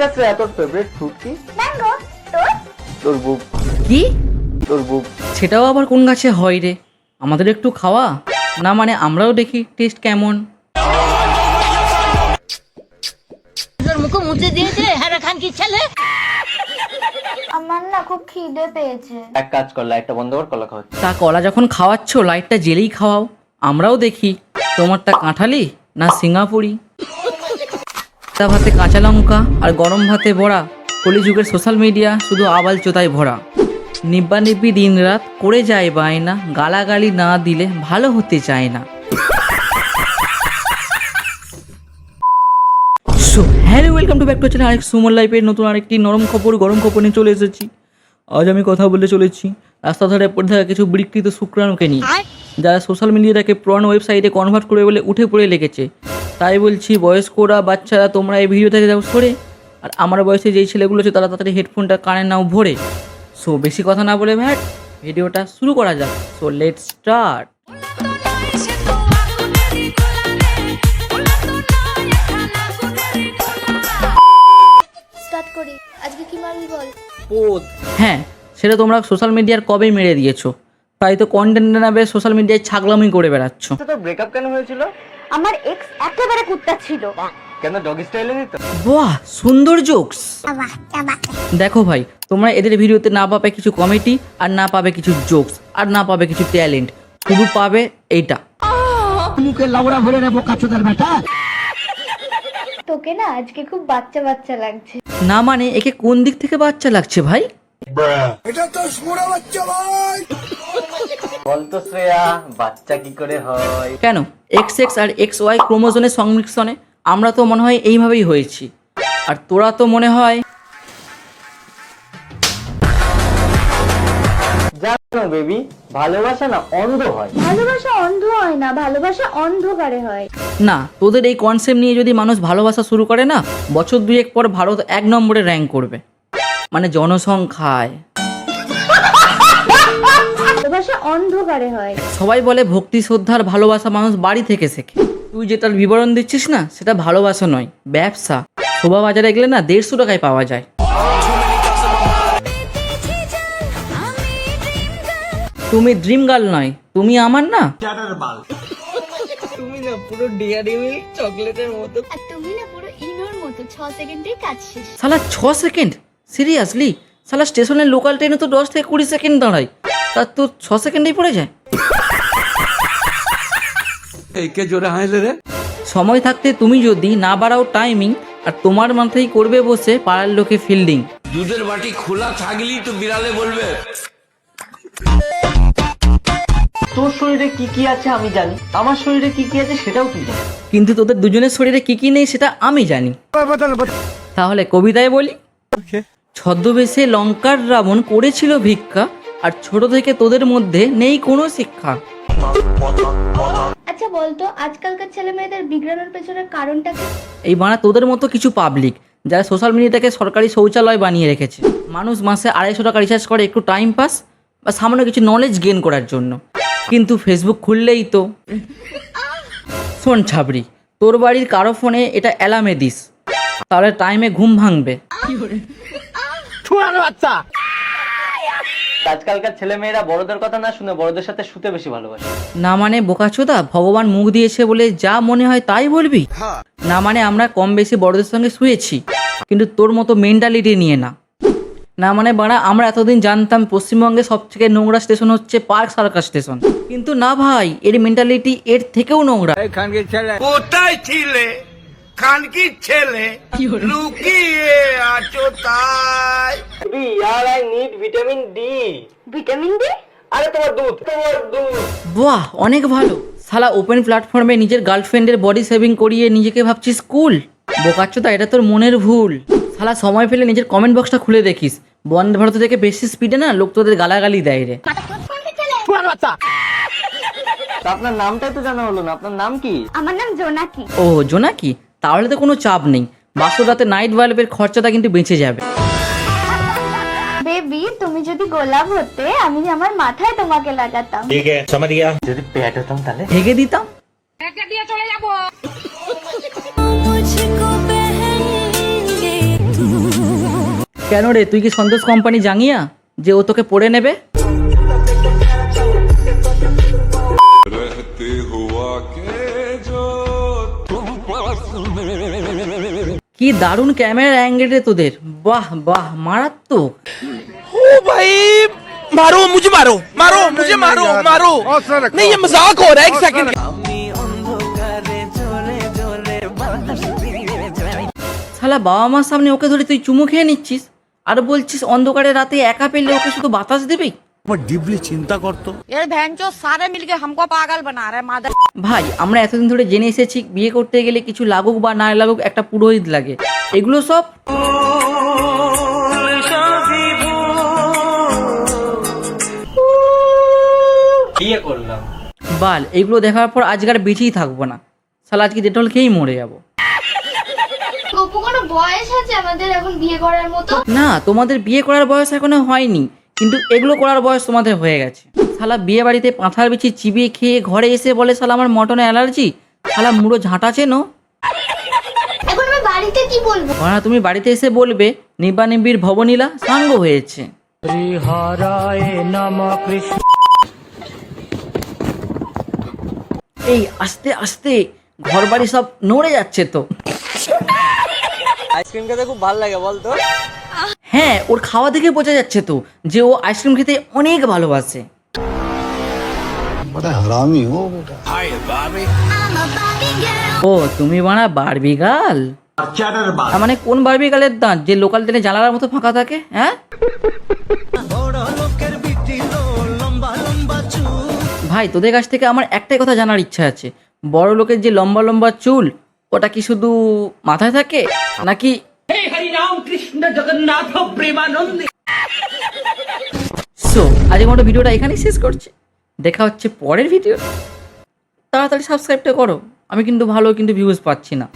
আচ্ছা শ্রেয়া তোর favourite fruit কি? ম্যাঙ্গো তোর? তোর বুক কি? তোর বুক সেটাও আবার কোন গাছে হয় রে? আমাদের একটু খাওয়া? না মানে আমরাও দেখি টেস্ট কেমন। মুখে মুছে দিয়েছে হ্যাঁ খান কি ছেলে। আমার না খুব খিদে পেয়েছে। এক কাজ কর লাইটটা বন্ধ কর কলা খাওয়া। তা কলা যখন খাওয়াচ্ছ লাইটটা জেলেই খাওয়াও। আমরাও দেখি। তোমারটা কাঁঠালি না সিঙ্গাপুরি? তা ভাতে কাঁচা লঙ্কা আর গরম ভাতে ভরা কলিযুগের সোশ্যাল মিডিয়া শুধু আবাল চোতায় ভরা। নিব্বা নিব্বি দিন রাত করে যায় বায়না গালাগালি না দিলে ভালো হতে চায় না। So hello welcome to back to channel আরেক সুমন লাইফের নতুন আরেকটি নরম খবর গরম খবর নিয়ে চলে এসেছি। আজ আমি কথা বলে চলেছি রাস্তা ধারে পড়ে থাকা কিছু বিকৃত শুক্রাণুকে নিয়ে। যারা সোশ্যাল মিডিয়াটাকে পুরানো ওয়েবসাইটে কনভার্ট করে বলে উঠে পড়ে লেগেছে। তাই বলছি বয়স্করা বাচ্চারা তোমরা এই ভিডিও থেকে যাও সরে। আর আমার বয়সে যেই ছেলেগুলো আছে তারা তাড়াতাড়ি হেডফোনটা কানে নাও ভরে। সো বেশি কথা না বলে ভ্যাট ভিডিওটা শুরু করা যাক। সো লেট স্টার্ট স্টার্ট করি। আজকে কি মারবি বল? পোদ হ্যাঁ সেটা তোমরা সোশ্যাল মিডিয়ার কবে মেরে দিয়েছ? তাই তো কন্টেন্ট নামে সোশ্যাল মিডিয়ায় ছাগলামি করে বেড়াচ্ছ। তোর ব্রেকআপ কেন হয়েছিল? আমার এক্স একেবারে কুত্তা ছিল। কেন ডগি স্টাইলে নিত বাহ সুন্দর জোকস দেখো ভাই তোমরা এদের ভিডিওতে না পাবে কিছু কমেডি আর না পাবে কিছু জোকস আর না পাবে কিছু ট্যালেন্ট শুধু পাবে এইটা। তোকে না আজকে খুব বাচ্চা বাচ্চা লাগছে। না মানে একে কোন দিক থেকে বাচ্চা লাগছে ভাই? এটা তো শ্রেয়া বাচ্চা কি করে হয়? কেন? এক্স এক্স আর এক্স ওয়াই ক্রোমোজোনের সংমিশ্রণে আমরা তো মনে হয় এইভাবেই হয়েছি। আর তোরা তো মনে হয় জানো বেবি ভালোবাসা না অন্ধ হয়? ভালোবাসা অন্ধ হয় না ভালোবাসা অন্ধকারে হয়। না তোদের এই কনসেপ্ট নিয়ে যদি মানুষ ভালোবাসা শুরু করে না বছর দুয়েক পর ভারত এক নম্বরে র্যাঙ্ক করবে। মানে জনসংখ্যায়। ভালোবাসা অন্ধকারে হয়। সবাই বলে ভক্তি শ্রদ্ধার ভালোবাসা মানুষ বাড়ি থেকে শেখে। তুই যেটার বিবরণ দিচ্ছিস না সেটা ভালোবাসা নয় ব্যবসা। শোভা বাজারে গেলে না দেড়শো টাকায় পাওয়া যায়। তুমি ড্রিম গার্ল নয় তুমি আমার না? আর তুমি না পুরো ইনোর মতো ছ সেকেন্ডেই কাজ শেষ। সালা ছ সেকেন্ড? সিরিয়াসলি সালা স্টেশনের লোকাল ট্রেনে তো দশ থেকে কুড়ি সেকেন্ড দাঁড়ায়। তার তো ছ সেকেন্ডেই পড়ে যায়। এই জোরে হাসলে রে। সময় থাকতে তুমি যদি না বাড়াও টাইমিং আর তোমার মাথায় করবে বসে পাড়ার লোকে ফিল্ডিং দুধের বাটি খোলা থাকলেই তো বিড়ালে বলবে। তোর শরীরে কি কি আছে আমি জানি। আমার শরীরে কি কি আছে সেটাও তুই জানিস। কিন্তু তোদের দুজনের শরীরে কি কি নেই সেটা আমি জানি। তাহলে কবিতায় বলি। ছদ্মবেশে লঙ্কার রাবণ করেছিল ভিক্ষা আর ছোট থেকে তোদের মধ্যে নেই কোনো শিক্ষা। আচ্ছা বলতো আজকালকার ছেলে মেয়েদের বিগড়ানোর পেছনের কারণটা কি? এই বানা তোদের মতো কিছু পাবলিক যারা সোশ্যাল মিডিয়াটাকে সরকারি শৌচালয় বানিয়ে রেখেছে। মানুষ মাসে আড়াইশো টাকা রিচার্জ করে একটু টাইম পাস বা সামান্য কিছু নলেজ গেন করার জন্য। কিন্তু ফেসবুক খুললেই তো। শোন ছাবড়ি তোর বাড়ির কারও ফোনে এটা অ্যালার্মে দিস। তাহলে টাইমে ঘুম ভাঙবে। আজকালকার ছেলে মেয়েরা বড়দের কথা না শুনে বড়দের সাথে শুতে বেশি ভালোবাসে। না মানে বোকাচোদা ভগবান মুখ দিয়েছে বলে যা মনে হয় তাই বলবি? না মানে আমরা কম বেশি বড়দের সঙ্গে শুয়েছি কিন্তু তোর মতো মেন্টালিটি নিয়ে না। না মানে বাড়া আমরা এতদিন জানতাম পশ্চিমবঙ্গে সব থেকে নোংরা স্টেশন হচ্ছে পার্ক সার্কাস স্টেশন কিন্তু না ভাই এর মেন্টালিটি এর থেকেও নোংরা। কোথায় ছিলে? খানকি ছেলে? লুকিয়ে আছো তাই। ইয়ার I need vitamin D vitamin D আরে তোমার দুধ তোমার দুধ। বাহ অনেক ভালো। শালা ওপেন প্ল্যাটফর্মে নিজের গার্লফ্রেন্ডের বডি সেভিং করিয়ে নিজেকে ভাবছিস কুল বোকাচ্চোদা এটা তোর মনের ভুল। শালা সময় পেলে নিজের কমেন্ট বক্সটা খুলে দেখিস। বন্দে ভারত থেকে বেশি স্পিডে না লোক তোদের গালাগালি দেয় রে। তা আপনার নামটাই তো জানা হলো না আপনার নাম কি? আমার নাম জোনাকি। ও জোনাকি? তাহলে তো কোনো চাপ নেই। বাসর রাতে নাইট বাল্বের খরচাটা কিন্তু বেঁচে যাবে। বেবি তুমি যদি গোলাপ হতে আমি আমার মাথায় তোমাকে লাগাতাম। যদি প্যাট হতাম তাহলে? হেগে দিতাম। কেন রে তুই কি সন্তোষ কোম্পানি জাঙ্গিয়া যে ও তোকে পড়ে নেবে? কি দারুণ ক্যামেরা অ্যাঙ্গেল রে তোদের বাহ বাহ মারাত্মক भाई मारो मुझे मारो मारो मुझे मारो मारो नहीं ये मजाक हो रहा है एक सेकंड শালা বাবা মার সামনে ওকে ধরে তুই চুমু খেয়ে নিচ্ছিস আর বলছিস অন্ধকারে রাতে একা পেলে ওকে শুধু বাতাস দেবে ডিপলি চিন্তা করতো এর ভ্যানচো সারে মিলকে হামকো পাগল বানা রে মাদার ভাই আমরা এতদিন ধরে জেনে এসেছি বিয়ে করতে গেলে কিছু লাগুক বা না লাগুক একটা পুরোহিত লাগে। এগুলো সব বিয়ে বাল এগুলো দেখার পর আজকার বেঁচেই থাকব না। সাল আজকে ডেটল খেয়েই মরে যাব। বয়স আছে আমাদের এখন বিয়ে করার মতো? না তোমাদের বিয়ে করার বয়স এখনও হয়নি। কিন্তু এগুলো করার বয়স তোমাদের হয়ে গেছে। শালা বিয়ে বাড়িতে পাঁথার বিছি চিবিয়ে খেয়ে ঘরে এসে বলে শালা আমার মটনে অ্যালার্জি? শালা মুড়ো ঝাঁটা চেনো এখন বাড়িতে কি বলব? ওরা তুমি বাড়িতে এসে বলবে নিবা নিবির ভবনীলা সাঙ্গ হয়েছে। এই আস্তে আস্তে ঘর বাড়ি সব নড়ে যাচ্ছে তো। আইসক্রিম খেতে খুব ভালো লাগে বলতো? হ্যাঁ ওর খাওয়া দেখে বোঝা যাচ্ছে তো যে ও আইসক্রিম খেতে অনেক ভালোবাসে। ও তুমি বানা বারবি গাল মানে কোন বারবি গালের দাঁত? যে লোকাল ট্রেনে জানালার মতো ফাঁকা থাকে হ্যাঁ? ভাই তোদের কাছ থেকে আমার একটাই কথা জানার ইচ্ছা আছে। বড় লোকের যে লম্বা লম্বা চুল ওটা কি শুধু মাথায় থাকে? নাকি সো আজকের মতো ভিডিওটা এখানেই শেষ করছি। দেখা হচ্ছে পরের ভিডিও। তাড়াতাড়ি সাবস্ক্রাইবটা করো। আমি কিন্তু ভালো কিন্তু ভিউজ পাচ্ছি না।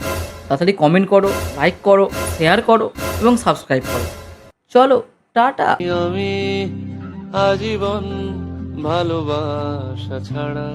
তাড়াতাড়ি কমেন্ট করো লাইক করো শেয়ার করো এবং সাবস্ক্রাইব করো। চলো টাটা। আমি আজীবন ভালোবাসা ছাড়া